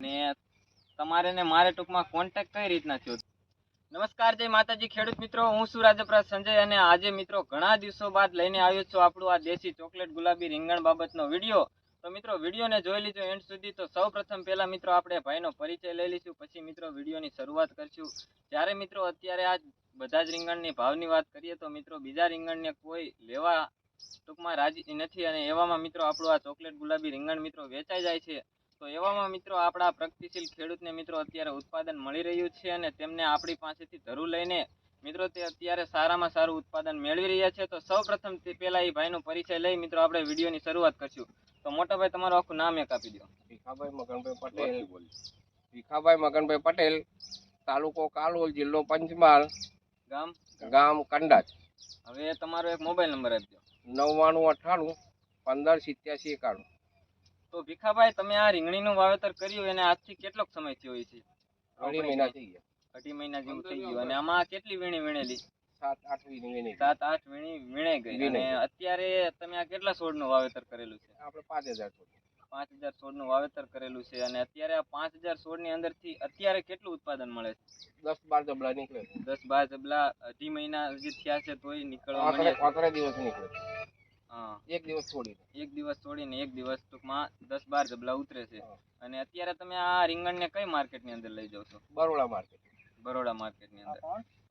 ને તમારે ને મારે ટૂંકમાં કોન્ટેક્ટ કઈ રીતના થયો? નમસ્કાર, જય માતાજી, ખેડૂત મિત્રો. હું છું રાજપ્રાસ સંજય અને આજે મિત્રો ઘણા દિવસો બાદ લઈને આવ્યો છું આપણું આ દેશી ચોકલેટ ગુલાબી રીંગણ બાબતનો વીડિયો. તો મિત્રો, વિડીયોને જોઈ લીધો એન્ડ સુધી. તો સૌ પ્રથમ પહેલાં મિત્રો, આપણે ભાઈનો પરિચય લઈ લઈશું. પછી મિત્રો, વિડીયોની શરૂઆત કરશું. જ્યારે મિત્રો, અત્યારે આ બધા જ રીંગણની ભાવની વાત કરીએ, તો મિત્રો, બીજા રીંગણને કોઈ લેવા ટૂંકમાં રાજી નથી. અને એવામાં મિત્રો, આપણું આ ચોકલેટ ગુલાબી રીંગણ મિત્રો વેચાઈ જાય છે. તો એવામાં મિત્રો આપણા પ્રગતિશીલ ખેડૂતને મિત્રો અત્યારે ઉત્પાદન મળી રહ્યું છે અને તેમને આપણી પાસેથી ધરું લઈને મિત્રો તે અત્યારે સારામાં સારું ઉત્પાદન મેળવી રહ્યા છે. તો સૌ પ્રથમ તે પહેલા એ ભાઈનો પરિચય લઈ મિત્રો આપણે વિડીયોની શરૂઆત કરશું. તો મોટા ભાઈ તમારું આખું નામ એક આપી દો. ભીખાભાઈ મગનભાઈ પટેલ. ભીખાભાઈ મગનભાઈ પટેલ તાલુકો કાલોલ જિલ્લો પંચમહાલ. ગામ? ગામ કંડાચ હવે તમારો એક મોબાઈલ નંબર આપી દો નવ્વાણું અઠ્ઠાણું પંદર સિત્યાસી એકાણું. તો ભીખાભાઈ તમે આ રીંગણીનું વાવેતર કર્યું એને આજથી કેટલોક સમય થયો છે? અઢી મહિના થઈ ગયા. અઢી મહિના જેવું થઈ ગયું. અને આમાં કેટલી વીણી વીણેલી? સાત આઠ વીણી સાત આઠ વીણી વીણે ગઈ. અને અત્યારે તમે આ કેટલા છોડનું વાવેતર કરેલું છે? આપણે પાંચ હજાર પાંચ હજાર છોડનું વાવેતર કરેલું છે. અને અત્યારે આ પાંચ હજાર છોડની અંદરથી અત્યારે કેટલું ઉત્પાદન મળે છે? દસ બાર જબલા નીકળે દસ બાર જબલા અઢી મહિના હજી થયા છે તોય નીકળવા દિવસ નીકળે એક દિવસ છોડીને. એક દિવસ છોડીને એક દિવસ ટૂંકમાં દસ બાર જબલા ઉતરે છે. અને અત્યારે તમે આ રીંગણને કઈ માર્કેટની અંદર લઈ જાવ છો? બરોડા માર્કેટ. બરોડા માર્કેટની અંદર.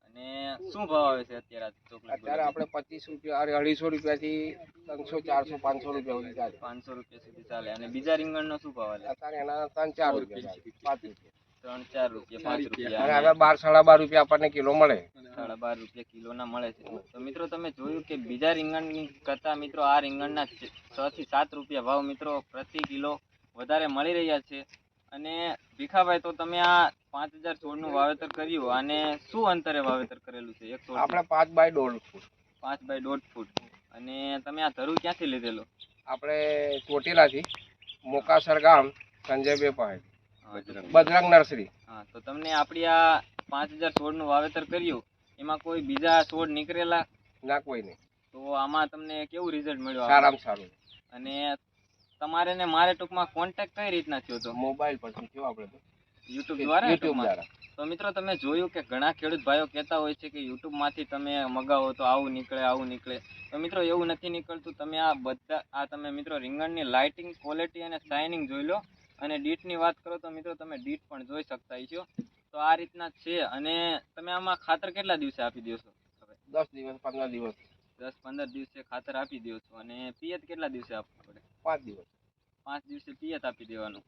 અને શું ભાવ આવે છે અત્યારે ચોકલેટ અત્યારે આપણે પચીસ રૂપિયા અરે અઢીસો રૂપિયાથી ત્રણસો ચારસો પાંચસો રૂપિયા સુધી ચાલે. પાંચસો રૂપિયા સુધી ચાલે. અને બીજા રીંગણનો શું ભાવ આવે? અત્યારે એના ત્રણ ચાર રૂપિયા પાંચ રૂપિયા. ત્રણ ચાર રૂપિયા પાંચ અને રૂપિયા હવે બાર સાડા બાર રૂપિયા આપણને કિલો મળે. સાડા બાર રૂપિયા કિલોના મળે છે. તો મિત્રો તમે જોયું કે બીજા રીંગણની કરતાં મિત્રો આ રીંગણના છ થી સાત રૂપિયા ભાવ મિત્રો પ્રતિ કિલો વધારે મળી રહ્યા છે. અને ભીખાભાઈ તો તમે આ પાંચ હજાર છોડનું વાવેતર કર્યું અને શું અંતરે વાવેતર કરેલું છે? એક આપણે પાંચ બાય દોઢ ફૂટ. પાંચ બાય દોઢ ફૂટ. અને તમે આ ધરું ક્યાંથી લીધેલો? આપણે ચોટીલાથી મોકાસર ગામ સંજયભાઈ પાસે બજરંગ નર્સરી. હા તો તમને આપણી આ પાંચ હજાર છોડનું વાવેતર કર્યું એમાં કોઈ બીજા છોડ નીકળેલા? ના કોઈ નહીં. તો આમાં તમને કેવું રિઝલ્ટ મળ્યું સારામાં સારું. અને તમારે ને મારે ટૂંકમાં કોન્ટેક્ટ કઈ રીતના થયો હતો મોબાઈલ પરથી થયો આપણે તો. યુટ્યુબ દ્વારા યુટ્યુબ દ્વારા. તો મિત્રો તમે જોયું કે ઘણા ખેડૂત ભાઈઓ કહેતા હોય છે કે યુટ્યુબમાંથી તમે મગાવો તો આવું નીકળે આવું નીકળે. તો મિત્રો એવું નથી નીકળતું તમે આ બધા આ તમે મિત્રો રીંગણની લાઇટિંગ ક્વોલિટી અને શાઇનિંગ જોઈ લો. અને ડીટની વાત કરો તો મિત્રો તમે ડીટ પણ જોઈ શકતા છો તો આ રીતના છે. અને તમે આમાં ખાતર કેટલા દિવસે આપી દો છો? દસ દિવસ પંદર દિવસ. દસ પંદર દિવસે ખાતર આપી દો છો. અને પિયત કેટલા દિવસે આપવું પડે? પાંચ દિવસ. પાંચ દિવસે પિયત આપી દેવાનું.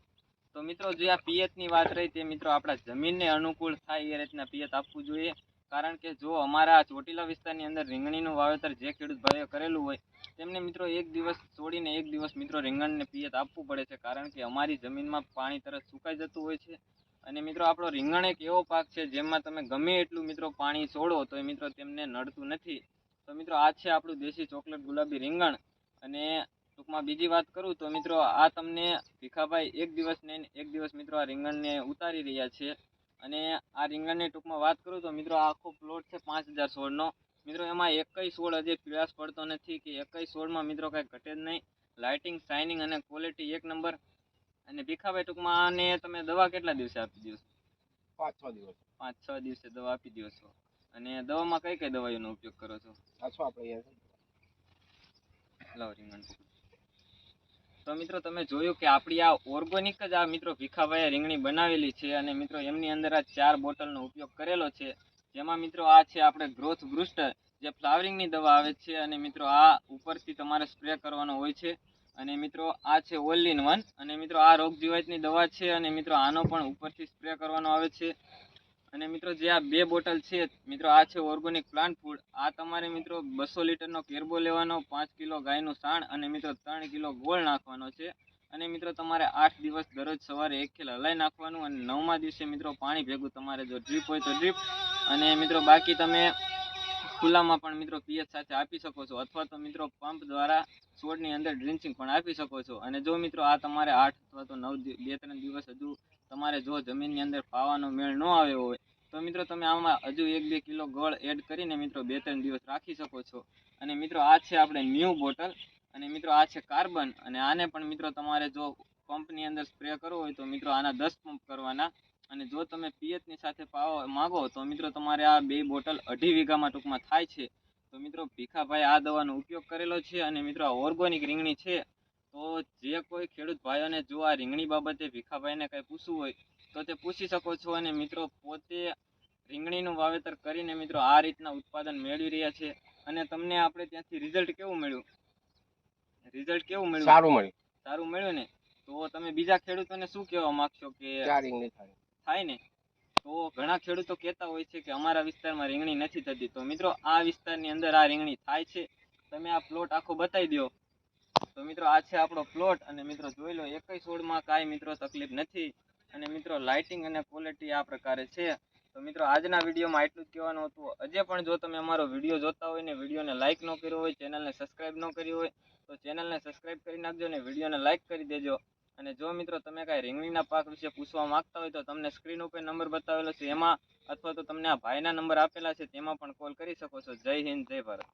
તો મિત્રો જે આ પિયતની વાત રહી તે મિત્રો આપણા જમીનને અનુકૂળ થાય એ રીતના પિયત આપવું જોઈએ. કારણ કે જો અમારા ચોટીલા વિસ્તારની અંદર રીંગણીનું વાવેતર જે ખેડૂત ભાઈઓ કરેલું હોય, તેમને મિત્રો એક દિવસ છોડીને એક દિવસ મિત્રો રીંગણને પિયત આપવું પડે છે, કારણ કે અમારી જમીનમાં પાણી તરત સુકાઈ જતું હોય છે. અને મિત્રો આપણો રીંગણ એક એવો પાક છે, જેમાં તમે ગમે એટલું મિત્રો પાણી છોડો તો એ મિત્રો તેમને નડતું નથી. તો મિત્રો આ છે આપણું દેશી ચોકલેટ ગુલાબી રીંગણ. અને ટૂંકમાં બીજી વાત કરું તો મિત્રો આ તમને ભીખાભાઈ એક દિવસ ને એક દિવસ મિત્રો આ રીંગણને ઉતારી રહ્યા છે. અને આ રીંગણની ટૂંકમાં વાત કરું તો મિત્રો આખો પ્લોટ છે પાંચ હજાર સોળનો. મિત્રો એમાં એકઈ સોળ હજી પીળાશ પડતો નથી કે એકઈ સોળમાં મિત્રો કાંઈ ઘટે જ નહીં. લાઇટિંગ શાઇનિંગ અને ક્વોલિટી એક નંબર. અને ભીખાભાઈ ટૂંકમાં આને તમે દવા કેટલા દિવસે આપી દો છો? પાંચ છ દિવસ. પાંચ છ દિવસે દવા આપી દો છો. અને દવામાં કઈ કઈ દવાઈઓનો ઉપયોગ કરો છો? આપણે લાવો રીંગણ. તો મિત્રો તમે જોયું કે આપણી આ ઓર્ગોનિક જ આ મિત્રો ભીખાભાઈએ રીંગણી બનાવેલી છે અને મિત્રો એમની અંદર આ ચાર બોટલનો ઉપયોગ કરેલો છે. જેમાં મિત્રો આ છે આપણે ગ્રોથ બુસ્ટર જે ફ્લાવરિંગની દવા આવે છે અને મિત્રો આ ઉપરથી તમારે સ્પ્રે કરવાનો હોય છે. અને મિત્રો આ છે ઓલ ઇન વન અને મિત્રો આ રોગ જીવાતની દવા છે અને મિત્રો આનો પણ ઉપરથી સ્પ્રે કરવાનો આવે છે. અને મિત્રો જે આ બે બોટલ છે, મિત્રો આ છે ઓર્ગોનિક પ્લાન્ટ ફૂડ આ તમારે મિત્રો બસો લીટરનો કેરબો લેવાનો, પાંચ કિલો ગાયનું સાણ અને મિત્રો ત્રણ કિલો ગોળ નાખવાનો છે. અને મિત્રો તમારે આઠ દિવસ દરરોજ સવારે એક ખેલ હલાઈ નાખવાનું અને નવમા દિવસે મિત્રો પાણી ભેગું તમારે જો ડ્રીપ હોય તો ડ્રીપ અને મિત્રો બાકી તમે ખુલ્લામાં પણ મિત્રો પિયત સાથે આપી શકો છો અથવા તો મિત્રો પંપ દ્વારા છોડની અંદર ડ્રિન્ચિંગ પણ આપી શકો છો. અને જો મિત્રો આ તમારે આઠ અથવા તો નવ બે ત્રણ દિવસ હજુ તમારે જો જમીનની અંદર પાવાનો મેળ ન આવ્યો હોય, તો મિત્રો તમે આમાં હજુ એક બે કિલો ગળ એડ કરીને મિત્રો બે ત્રણ દિવસ રાખી શકો છો. અને મિત્રો આ છે આપણે ન્યૂ બોટલ અને મિત્રો આ છે કાર્બન અને આને પણ મિત્રો તમારે જો પંપની અંદર સ્પ્રે કરવો હોય તો મિત્રો આના દસ પંપ કરવાના. અને જો તમે પિયતની સાથે પાવા માગો તો મિત્રો તમારે આ બે બોટલ અઢી વીઘામાં ટૂંકમાં થાય છે. તો મિત્રો ભીખાભાઈ આ દવાનો ઉપયોગ કરેલો છે, અને મિત્રો ઓર્ગોનિક રીંગણી છે. તો જે કોઈ ખેડૂત ભાઈઓને જો આ રીંગણી બાબતે ભીખાભાઈને કંઈ પૂછવું હોય તો તે પૂછી શકો છો. અને મિત્રો પોતે રીંગણીનું વાવેતર કરીને મિત્રો આ રીતના ઉત્પાદન મેળવી રહ્યા છે. અને તમને આપણે ત્યાંથી રિઝલ્ટ કેવું મળ્યું? રિઝલ્ટ કેવું મળ્યું? સારું મળ્યું. સારું મળ્યું ને? તો તમે બીજા ખેડૂતોને શું કહેવા માંગશો કે રીંગણી થાય? થાય ને? તો ઘણા ખેડૂતો કહેતા હોય છે કે અમારા વિસ્તારમાં રીંગણી નથી થતી. તો મિત્રો આ વિસ્તારની અંદર આ રીંગણી થાય છે. તમે આ પ્લોટ આખો બતાવી દો. તો મિત્રો આ છે આપણો પ્લોટ અને મિત્રો જોઈ લો, એકય છોડમાં કાંઈ મિત્રો તકલીફ નથી. અને મિત્રો લાઇટિંગ અને ક્વોલિટી આ પ્રકારે છે. તો મિત્રો આજના વિડીયોમાં એટલું જ કહેવાનું હતું. હજે પણ જો તમે અમારો વીડિયો જોતા હોય ને, વિડીયોને લાઇક ન કર્યો હોય, ચેનલને સબસ્ક્રાઇબ ન કરી હોય, તો ચેનલને સબસ્ક્રાઇબ કરી નાખજો અને વિડીયોને લાઇક કરી દેજો. અને જો મિત્રો તમે કાંઈ રીંગણીના પાક વિશે પૂછવા માંગતા હોય તો તમને સ્ક્રીન ઉપર નંબર બતાવેલો છે. એમાં અથવા તો તમને આ ભાઈના નંબર આપેલા છે, તેમાં પણ કોલ કરી શકો છો. જય હિન્દ, જય ભારત.